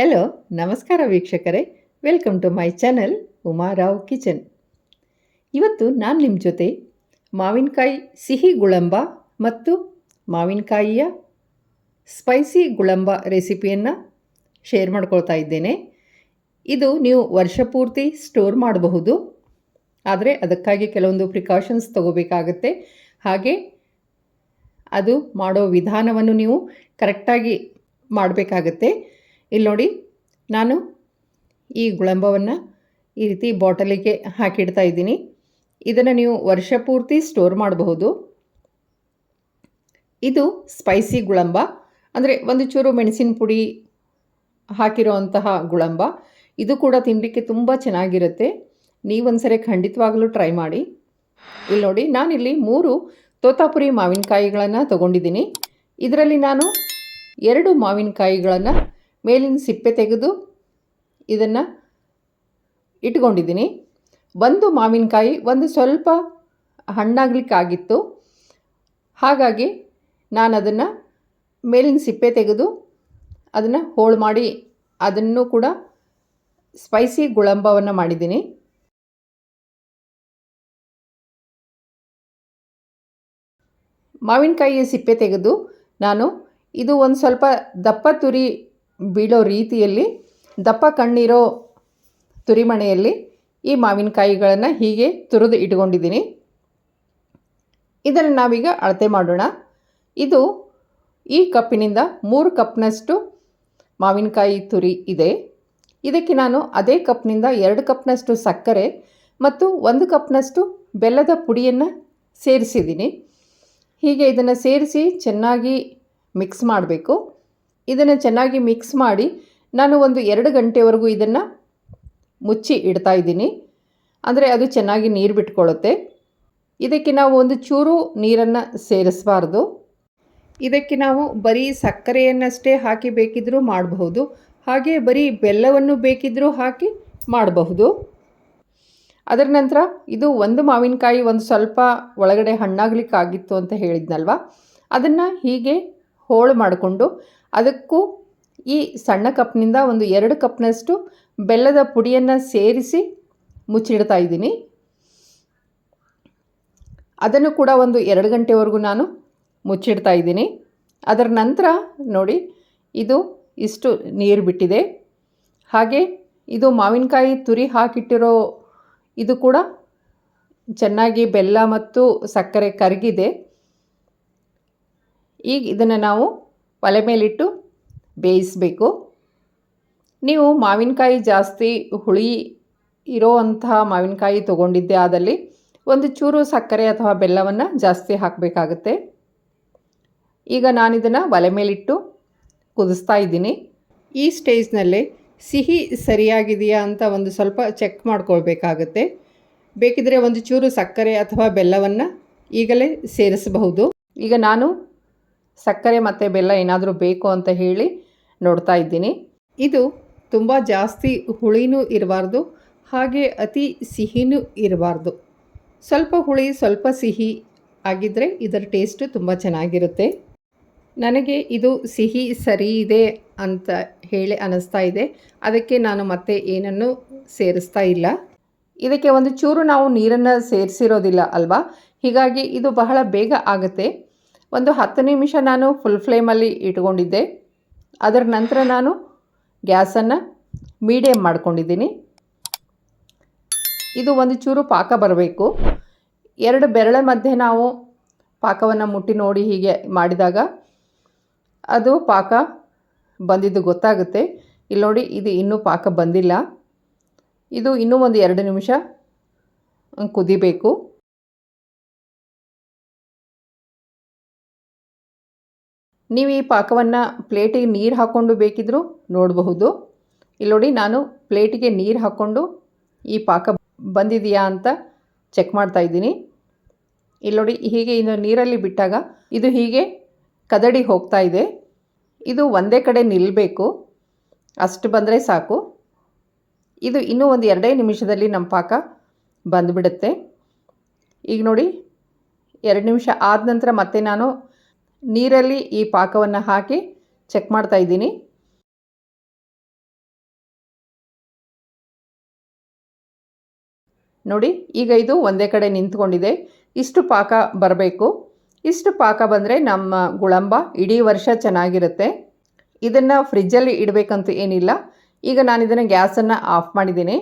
Hello ನಮಸ್ಕಾರ ವೀಕ್ಷಕರೇ. Welcome to my channel Uma Rao kitchen ಇವತ್ತು ನಾನು ನಿಮ್ಮ ಜೊತೆ ಮಾವಿನಕಾಯಿ ಸಿಹಿ ಗುಳಂಬ ಮತ್ತು ಮಾವಿನಕಾಯಿಯ ಸ್ಪೈಸಿ ಗುಳಂಬ ರೆಸಿಪಿಯನ್ನು ಶೇರ್ ಮಾಡ್ಕೊಳ್ತಾ ಇದ್ದೇನೆ. ಇದು ನೀವು ವರ್ಷ ಪೂರ್ತಿ ಸ್ಟೋರ್ ಮಾಡಬಹುದು. ಆದರೆ ಅದಕ್ಕಾಗಿ ಕೆಲವೊಂದು ಪ್ರಿಕಾಷನ್ಸ್ ತಗೋಬೇಕಾಗತ್ತೆ. ಹಾಗೆ ಅದು ಮಾಡೋ ವಿಧಾನವನ್ನು ನೀವು ಕರೆಕ್ಟಾಗಿ ಮಾಡಬೇಕಾಗತ್ತೆ. ಇಲ್ಲಿ ನೋಡಿ, ನಾನು ಈ ಗುಳಂಬವನ್ನು ಈ ರೀತಿ ಬಾಟಲಿಗೆ ಹಾಕಿಡ್ತಾ ಇದ್ದೀನಿ. ಇದನ್ನು ನೀವು ವರ್ಷ ಪೂರ್ತಿ ಸ್ಟೋರ್ ಮಾಡಬಹುದು. ಇದು ಸ್ಪೈಸಿ ಗುಳಂಬ. ಅಂದರೆ ಒಂದು ಚೂರು ಮೆಣಸಿನ ಪುಡಿ ಹಾಕಿರೋವಂತಹ ಗುಳಂಬ. ಇದು ಕೂಡ ತಿನ್ನಲಿಕ್ಕೆ ತುಂಬ ಚೆನ್ನಾಗಿರುತ್ತೆ. ನೀವೊಂದ್ಸರಿ ಖಂಡಿತವಾಗಲೂ ಟ್ರೈ ಮಾಡಿ. ಇಲ್ಲಿ ನೋಡಿ, ನಾನಿಲ್ಲಿ ಮೂರು ತೋತಾಪುರಿ ಮಾವಿನಕಾಯಿಗಳನ್ನು ತಗೊಂಡಿದ್ದೀನಿ. ಇದರಲ್ಲಿ ನಾನು ಎರಡು ಮಾವಿನಕಾಯಿಗಳನ್ನು ಮೇಲಿನ ಸಿಪ್ಪೆ ತೆಗೆದು ಇದನ್ನು ಇಟ್ಕೊಂಡಿದ್ದೀನಿ. ಒಂದು ಮಾವಿನಕಾಯಿ ಒಂದು ಸ್ವಲ್ಪ ಹಣ್ಣಾಗಲಿಕ್ಕಾಗಿತ್ತು. ಹಾಗಾಗಿ ನಾನು ಅದನ್ನು ಮೇಲಿನ ಸಿಪ್ಪೆ ತೆಗೆದು ಅದನ್ನು ಹೋಳು ಮಾಡಿ ಅದನ್ನು ಕೂಡ ಸ್ಪೈಸಿ ಗುಳಂಬವನ್ನು ಮಾಡಿದ್ದೀನಿ. ಮಾವಿನಕಾಯಿಯ ಸಿಪ್ಪೆ ತೆಗೆದು ನಾನು ಇದು ಒಂದು ಸ್ವಲ್ಪ ದಪ್ಪ ತುರಿ ಬೀಳೋ ರೀತಿಯಲ್ಲಿ ದಪ್ಪ ಕಣ್ಣಿರೋ ತುರಿಮಣೆಯಲ್ಲಿ ಈ ಮಾವಿನಕಾಯಿಗಳನ್ನು ಹೀಗೆ ತುರಿದು ಇಟ್ಕೊಂಡಿದ್ದೀನಿ. ಇದನ್ನು ನಾವೀಗ ಅಳತೆ ಮಾಡೋಣ. ಇದು ಈ ಕಪ್ಪಿನಿಂದ ಮೂರು ಕಪ್ನಷ್ಟು ಮಾವಿನಕಾಯಿ ತುರಿ ಇದೆ. ಇದಕ್ಕೆ ನಾನು ಅದೇ ಕಪ್ನಿಂದ ಎರಡು ಕಪ್ನಷ್ಟು ಸಕ್ಕರೆ ಮತ್ತು ಒಂದು ಕಪ್ನಷ್ಟು ಬೆಲ್ಲದ ಪುಡಿಯನ್ನು ಸೇರಿಸಿದ್ದೀನಿ. ಹೀಗೆ ಇದನ್ನು ಸೇರಿಸಿ ಚೆನ್ನಾಗಿ ಮಿಕ್ಸ್ ಮಾಡಬೇಕು. ಇದನ್ನು ಚೆನ್ನಾಗಿ ಮಿಕ್ಸ್ ಮಾಡಿ ನಾನು ಒಂದು ಎರಡು ಗಂಟೆವರೆಗೂ ಇದನ್ನು ಮುಚ್ಚಿ ಇಡ್ತಾ ಇದ್ದೀನಿ. ಅಂದರೆ ಅದು ಚೆನ್ನಾಗಿ ನೀರು ಬಿಟ್ಕೊಳ್ಳುತ್ತೆ ಇದಕ್ಕೆ ನಾವು ಒಂದು ಚೂರು ನೀರನ್ನು ಸೇರಿಸಬಾರ್ದು. ಇದಕ್ಕೆ ನಾವು ಬರೀ ಸಕ್ಕರೆಯನ್ನಷ್ಟೇ ಹಾಕಿ ಬೇಕಿದ್ದರೂ ಮಾಡಬಹುದು. ಹಾಗೆ ಬರೀ ಬೆಲ್ಲವನ್ನು ಬೇಕಿದ್ದರೂ ಹಾಕಿ ಮಾಡಬಹುದು. ಅದರ ನಂತರ ಇದು ಒಂದು ಮಾವಿನಕಾಯಿ ಒಂದು ಸ್ವಲ್ಪ ಒಳಗಡೆ ಹಣ್ಣಾಗಲಿಕ್ಕಾಗಿತ್ತು ಅಂತ ಹೇಳಿದ್ನಲ್ವ? ಅದನ್ನು ಹೀಗೆ ಹೋಳು ಮಾಡಿಕೊಂಡು ಅದಕ್ಕೂ ಈ ಸಣ್ಣ ಕಪ್ನಿಂದ ಒಂದು ಎರಡು ಕಪ್ನಷ್ಟು ಬೆಲ್ಲದ ಪುಡಿಯನ್ನು ಸೇರಿಸಿ ಮುಚ್ಚಿಡ್ತಾ ಇದ್ದೀನಿ. ಅದನ್ನು ಕೂಡ ಒಂದು ಎರಡು ಗಂಟೆವರೆಗೂ ನಾನು ಮುಚ್ಚಿಡ್ತಾ ಇದ್ದೀನಿ. ಅದರ ನಂತರ ನೋಡಿ, ಇದು ಇಷ್ಟು ನೀರು ಬಿಟ್ಟಿದೆ. ಹಾಗೆ ಇದು ಮಾವಿನಕಾಯಿ ತುರಿ ಹಾಕಿಟ್ಟಿರೋ ಇದು ಕೂಡ ಚೆನ್ನಾಗಿ ಬೆಲ್ಲ ಮತ್ತು ಸಕ್ಕರೆ ಕರಗಿದೆ. ಈಗ ಇದನ್ನು ನಾವು ಒಲೆ ಮೇಲಿಟ್ಟು ಬೇಯಿಸಬೇಕು. ನೀವು ಮಾವಿನಕಾಯಿ ಜಾಸ್ತಿ ಹುಳಿ ಇರೋ ಮಾವಿನಕಾಯಿ ತೊಗೊಂಡಿದ್ದೆ ಆದಲ್ಲಿ ಒಂದು ಚೂರು ಸಕ್ಕರೆ ಅಥವಾ ಬೆಲ್ಲವನ್ನು ಜಾಸ್ತಿ ಹಾಕಬೇಕಾಗತ್ತೆ. ಈಗ ನಾನಿದನ್ನು ಒಲೆ ಮೇಲಿಟ್ಟು ಕುದಿಸ್ತಾ ಇದ್ದೀನಿ. ಈ ಸ್ಟೇಜ್ನಲ್ಲೇ ಸಿಹಿ ಸರಿಯಾಗಿದೆಯಾ ಅಂತ ಒಂದು ಸ್ವಲ್ಪ ಚೆಕ್ ಮಾಡ್ಕೊಳ್ಬೇಕಾಗತ್ತೆ. ಬೇಕಿದ್ರೆ ಒಂದು ಚೂರು ಸಕ್ಕರೆ ಅಥವಾ ಬೆಲ್ಲವನ್ನು ಈಗಲೇ ಸೇರಿಸಬಹುದು. ಈಗ ನಾನು ಸಕ್ಕರೆ ಮತ್ತು ಬೆಲ್ಲ ಏನಾದರೂ ಬೇಕು ಅಂತ ಹೇಳಿ ನೋಡ್ತಾ ಇದ್ದೀನಿ. ಇದು ತುಂಬ ಜಾಸ್ತಿ ಹುಳಿನೂ ಇರಬಾರ್ದು, ಹಾಗೆ ಅತಿ ಸಿಹಿನೂ ಇರಬಾರ್ದು. ಸ್ವಲ್ಪ ಹುಳಿ, ಸ್ವಲ್ಪ ಸಿಹಿ ಆಗಿದ್ದರೆ ಇದರ ಟೇಸ್ಟು ತುಂಬ ಚೆನ್ನಾಗಿರುತ್ತೆ. ನನಗೆ ಇದು ಸಿಹಿ ಸರಿ ಇದೆ ಅಂತ ಹೇಳಿ ಅನ್ನಿಸ್ತಾ ಇದೆ. ಅದಕ್ಕೆ ನಾನು ಮತ್ತೆ ಏನನ್ನು ಸೇರಿಸ್ತಾ ಇಲ್ಲ. ಇದಕ್ಕೆ ಒಂದು ಚೂರು ನಾವು ನೀರನ್ನು ಸೇರಿಸಿರೋದಿಲ್ಲ ಅಲ್ವಾ? ಹೀಗಾಗಿ ಇದು ಬಹಳ ಬೇಗ ಆಗುತ್ತೆ. ಒಂದು ಹತ್ತು ನಿಮಿಷ ನಾನು ಫುಲ್ ಫ್ಲೇಮಲ್ಲಿ ಇಟ್ಕೊಂಡಿದ್ದೆ. ಅದರ ನಂತರ ನಾನು ಗ್ಯಾಸನ್ನು ಮೀಡಿಯಮ್ ಮಾಡ್ಕೊಂಡಿದ್ದೀನಿ. ಇದು ಒಂದು ಚೂರು ಪಾಕ ಬರಬೇಕು. ಎರಡು ಬೆರಳ ಮಧ್ಯೆ ನಾವು ಪಾಕವನ್ನು ಮುಟ್ಟಿ ನೋಡಿ ಹೀಗೆ ಮಾಡಿದಾಗ ಅದು ಪಾಕ ಬಂದಿದ್ದು ಗೊತ್ತಾಗುತ್ತೆ. ಇಲ್ಲಿ ನೋಡಿ, ಇದು ಇನ್ನೂ ಪಾಕ ಬಂದಿಲ್ಲ. ಇದು ಇನ್ನೂ ಒಂದು ಎರಡು ನಿಮಿಷ ಕುದಿಬೇಕು. ನೀವು ಈ ಪಾಕವನ್ನು ಪ್ಲೇಟಿಗೆ ನೀರು ಹಾಕ್ಕೊಂಡು ಬೇಕಿದ್ದರೂ ನೋಡಬಹುದು. ಇಲ್ಲಿ ನೋಡಿ ನಾನು ಪ್ಲೇಟಿಗೆ ನೀರು ಹಾಕ್ಕೊಂಡು ಈ ಪಾಕ ಬಂದಿದೆಯಾ ಅಂತ ಚೆಕ್ ಮಾಡ್ತಾ ಇದ್ದೀನಿ. ಇಲ್ಲಿ ನೋಡಿ ಹೀಗೆ ಇನ್ನು ನೀರಲ್ಲಿ ಬಿಟ್ಟಾಗ ಇದು ಹೀಗೆ ಕದಡಿ ಹೋಗ್ತಾ ಇದೆ. ಇದು ಒಂದೇ ಕಡೆ ನಿಲ್ಲಬೇಕು ಅಷ್ಟು ಬಂದರೆ ಸಾಕು. ಇದು ಇನ್ನೂ ಒಂದು ಎರಡೇ ನಿಮಿಷದಲ್ಲಿ ನಮ್ಮ ಪಾಕ ಬಂದುಬಿಡುತ್ತೆ. ಈಗ ನೋಡಿ, ಎರಡು ನಿಮಿಷ ಆದ ನಂತರ ಮತ್ತೆ ನಾನು ನೀರಲ್ಲಿ ಈ ಪಾಕವನ್ನು ಹಾಕಿ ಚೆಕ್ ಮಾಡ್ತಾ ಇದ್ದೀನಿ. ನೋಡಿ, ಈಗ ಇದು ಒಂದೇ ಕಡೆ ನಿಂತ್ಕೊಂಡಿದೆ. ಇಷ್ಟು ಪಾಕ ಬರಬೇಕು. ಇಷ್ಟು ಪಾಕ ಬಂದರೆ ನಮ್ಮ ಗುಳಂಬ ಇಡೀ ವರ್ಷ ಚೆನ್ನಾಗಿರುತ್ತೆ. ಇದನ್ನು ಫ್ರಿಜ್ಜಲ್ಲಿ ಇಡಬೇಕಂತೂ ಏನಿಲ್ಲ. ಈಗ ನಾನು ಇದನ್ನು ಗ್ಯಾಸನ್ನು ಆಫ್ ಮಾಡಿದ್ದೀನಿ.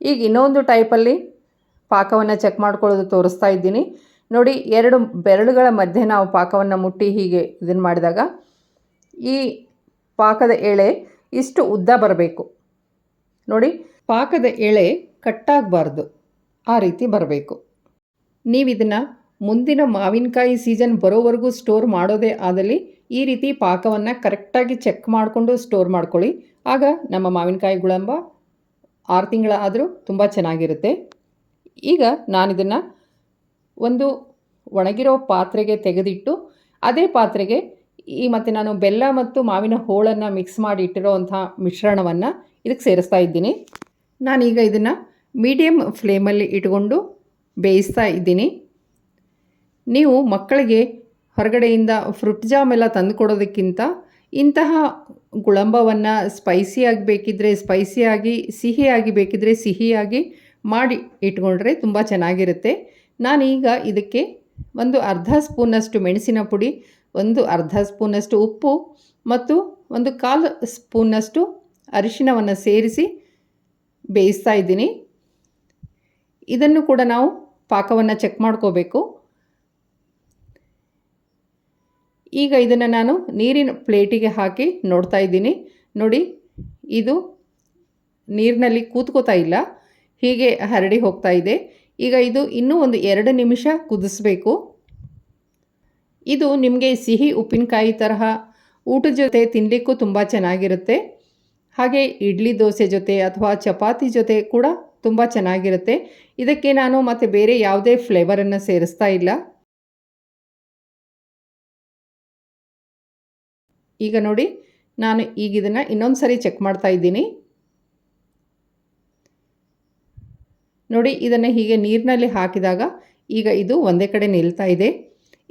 ಈಗ ಇನ್ನೊಂದು ಟೈಪಲ್ಲಿ ಪಾಕವನ್ನು ಚೆಕ್ ಮಾಡ್ಕೊಳ್ಳೋದು ತೋರಿಸ್ತಾ ಇದ್ದೀನಿ. ನೋಡಿ, ಎರಡು ಬೆರಳುಗಳ ಮಧ್ಯೆ ನಾವು ಪಾಕವನ್ನು ಮುಟ್ಟಿ ಹೀಗೆ ಇದನ್ನು ಮಾಡಿದಾಗ ಈ ಪಾಕದ ಎಳೆ ಇಷ್ಟು ಉದ್ದ ಬರಬೇಕು. ನೋಡಿ, ಪಾಕದ ಎಳೆ ಕಟ್ಟಾಗಬಾರ್ದು. ಆ ರೀತಿ ಬರಬೇಕು. ನೀವು ಇದನ್ನು ಮುಂದಿನ ಮಾವಿನಕಾಯಿ ಸೀಸನ್ ಬರೋವರೆಗೂ ಸ್ಟೋರ್ ಮಾಡೋದೇ ಆದಲ್ಲಿ ಈ ರೀತಿ ಪಾಕವನ್ನು ಕರೆಕ್ಟಾಗಿ ಚೆಕ್ ಮಾಡಿಕೊಂಡು ಸ್ಟೋರ್ ಮಾಡ್ಕೊಳ್ಳಿ. ಆಗ ನಮ್ಮ ಮಾವಿನಕಾಯಿ ಗುಳಂಬ ಆರು ತಿಂಗಳಾದರೂ ತುಂಬ ಚೆನ್ನಾಗಿರುತ್ತೆ. ಈಗ ನಾನಿದನ್ನು ಒಂದು ಒಣಗಿರೋ ಪಾತ್ರೆಗೆ ತೆಗೆದಿಟ್ಟು, ಅದೇ ಪಾತ್ರೆಗೆ ಈ ಮತ್ತು ನಾನು ಬೆಲ್ಲ ಮತ್ತು ಮಾವಿನ ಹೋಳನ್ನು ಮಿಕ್ಸ್ ಮಾಡಿ ಇಟ್ಟಿರೋವಂಥ ಮಿಶ್ರಣವನ್ನು ಇದಕ್ಕೆ ಸೇರಿಸ್ತಾ ಇದ್ದೀನಿ. ನಾನೀಗ ಇದನ್ನು ಮೀಡಿಯಮ್ ಫ್ಲೇಮಲ್ಲಿ ಇಟ್ಕೊಂಡು ಬೇಯಿಸ್ತಾ ಇದ್ದೀನಿ. ನೀವು ಮಕ್ಕಳಿಗೆ ಹೊರಗಡೆಯಿಂದ ಫ್ರುಟ್ ಜಾಮ್ ಎಲ್ಲ ತಂದು ಕೊಡೋದಕ್ಕಿಂತ ಇಂತಹ ಗುಳಂಬವನ್ನು ಸ್ಪೈಸಿಯಾಗಿ ಬೇಕಿದ್ದರೆ ಸ್ಪೈಸಿಯಾಗಿ ಸಿಹಿಯಾಗಿ ಬೇಕಿದ್ದರೆ ಸಿಹಿಯಾಗಿ ಮಾಡಿ ಇಟ್ಕೊಂಡ್ರೆ ತುಂಬ ಚೆನ್ನಾಗಿರುತ್ತೆ. ನಾನೀಗ ಇದಕ್ಕೆ ಒಂದು ಅರ್ಧ ಸ್ಪೂನಷ್ಟು ಮೆಣಸಿನ ಪುಡಿ, ಒಂದು ಅರ್ಧ ಸ್ಪೂನಷ್ಟು ಉಪ್ಪು ಮತ್ತು ಒಂದು ಕಾಲು ಸ್ಪೂನಷ್ಟು ಅರಿಶಿಣವನ್ನು ಸೇರಿಸಿ ಬೇಯಿಸ್ತಾ ಇದ್ದೀನಿ. ಇದನ್ನು ಕೂಡ ನಾವು ಪಾಕವನ್ನು ಚೆಕ್ ಮಾಡ್ಕೋಬೇಕು. ಈಗ ಇದನ್ನು ನಾನು ನೀರಿನ ಪ್ಲೇಟಿಗೆ ಹಾಕಿ ನೋಡ್ತಾ ಇದ್ದೀನಿ. ನೋಡಿ, ಇದು ನೀರಿನಲ್ಲಿ ಕೂತ್ಕೋತಾ ಇಲ್ಲ. ಹೀಗೆ ಹರಡಿ ಹೋಗ್ತಾ ಇದೆ. ಈಗ ಇದು ಇನ್ನೂ ಒಂದು ಎರಡು ನಿಮಿಷ ಕುದಿಸ್ಬೇಕು. ಇದು ನಿಮಗೆ ಸಿಹಿ ಉಪ್ಪಿನಕಾಯಿ ತರಹ ಊಟದ ಜೊತೆ ತಿನ್ನಲಿಕ್ಕೂ ತುಂಬ ಚೆನ್ನಾಗಿರುತ್ತೆ. ಹಾಗೆ ಇಡ್ಲಿ ದೋಸೆ ಜೊತೆ ಅಥವಾ ಚಪಾತಿ ಜೊತೆ ಕೂಡ ತುಂಬ ಚೆನ್ನಾಗಿರುತ್ತೆ. ಇದಕ್ಕೆ ನಾನು ಮತ್ತು ಬೇರೆ ಯಾವುದೇ ಫ್ಲೇವರನ್ನು ಸೇರಿಸ್ತಾ ಇಲ್ಲ. ಈಗ ನೋಡಿ, ನಾನು ಈಗ ಇದನ್ನು ಇನ್ನೊಂದು ಸರಿ ಚೆಕ್ ಮಾಡ್ತಾ ಇದ್ದೀನಿ. ನೋಡಿ, ಇದನ್ನು ಹೀಗೆ ನೀರಿನಲ್ಲಿ ಹಾಕಿದಾಗ ಈಗ ಇದು ಒಂದೇ ಕಡೆ ನಿಲ್ತಾ ಇದೆ.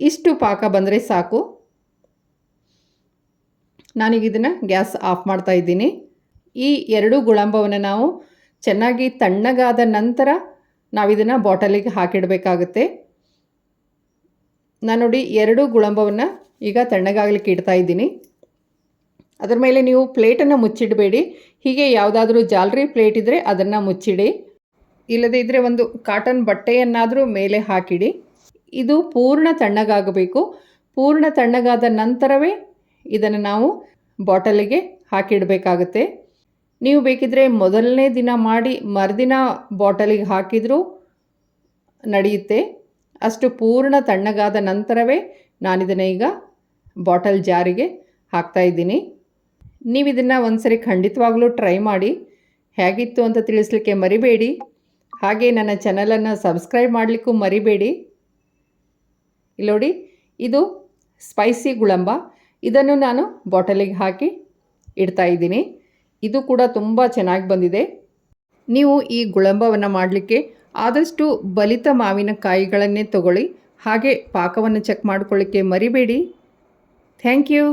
ಇಷ್ಟು ಪಾಕ ಬಂದರೆ ಸಾಕು. ನಾನೀಗ ಇದನ್ನು ಗ್ಯಾಸ್ ಆಫ್ ಮಾಡ್ತಾ ಇದ್ದೀನಿ. ಈ ಎರಡು ಗುಳಂಬವನ್ನು ನಾವು ಚೆನ್ನಾಗಿ ತಣ್ಣಗಾದ ನಂತರ ನಾವಿದನ್ನು ಬಾಟಲಿಗೆ ಹಾಕಿಡಬೇಕಾಗುತ್ತೆ. ನಾನು ನೋಡಿ, ಎರಡು ಗುಳಂಬವನ್ನು ಈಗ ತಣ್ಣಗಾಗಲಿಕ್ಕೆ ಇಡ್ತಾ ಇದ್ದೀನಿ. ಅದರ ಮೇಲೆ ನೀವು ಪ್ಲೇಟನ್ನು ಮುಚ್ಚಿಡಬೇಡಿ. ಹೀಗೆ ಯಾವುದಾದ್ರೂ ಜಾಲರಿ ಪ್ಲೇಟ್ ಇದ್ದರೆ ಅದನ್ನು ಮುಚ್ಚಿಡಿ. ಇಲ್ಲದೇ ಇದ್ದರೆ ಒಂದು ಕಾಟನ್ ಬಟ್ಟೆಯನ್ನಾದರೂ ಮೇಲೆ ಹಾಕಿಡಿ. ಇದು ಪೂರ್ಣ ತಣ್ಣಗಾಗಬೇಕು. ಪೂರ್ಣ ತಣ್ಣಗಾದ ನಂತರವೇ ಇದನ್ನು ನಾವು ಬಾಟಲಿಗೆ ಹಾಕಿಡಬೇಕಾಗುತ್ತೆ. ನೀವು ಬೇಕಿದ್ದರೆ ಮೊದಲನೇ ದಿನ ಮಾಡಿ ಮರುದಿನ ಬಾಟಲಿಗೆ ಹಾಕಿದರೂ ನಡೆಯುತ್ತೆ. ಅಷ್ಟು ಪೂರ್ಣ ತಣ್ಣಗಾದ ನಂತರವೇ ನಾನಿದನ್ನು ಈಗ ಬಾಟಲ್ ಜಾರಿಗೆ ಹಾಕ್ತಾಯಿದ್ದೀನಿ ನೀವು ಇದನ್ನು ಒಂದು ಸರಿ ಖಂಡಿತವಾಗ್ಲೂ ಟ್ರೈ ಮಾಡಿ. ಹೇಗಿತ್ತು ಅಂತ ತಿಳಿಸ್ಲಿಕ್ಕೆ ಮರಿಬೇಡಿ. ಹಾಗೆ ನನ್ನ ಚಾನಲನ್ನು ಸಬ್ಸ್ಕ್ರೈಬ್ ಮಾಡಲಿಕ್ಕೂ ಮರಿಬೇಡಿ. ಇಲ್ಲಿ ನೋಡಿ, ಇದು ಸ್ಪೈಸಿ ಗುಳಂಬ. ಇದನ್ನು ನಾನು ಬಾಟಲಿಗೆ ಹಾಕಿ ಇಡ್ತಾ ಇದ್ದೀನಿ. ಇದು ಕೂಡ ತುಂಬ ಚೆನ್ನಾಗಿ ಬಂದಿದೆ. ನೀವು ಈ ಗುಳಂಬವನ್ನು ಮಾಡಲಿಕ್ಕೆ ಆದಷ್ಟು ಬಲಿತ ಮಾವಿನಕಾಯಿಗಳನ್ನೇ ತಗೊಳ್ಳಿ. ಹಾಗೆ ಪಾಕವನ್ನು ಚೆಕ್ ಮಾಡಿಕೊಳ್ಳಿಕ್ಕೆ ಮರಿಬೇಡಿ. Thank you.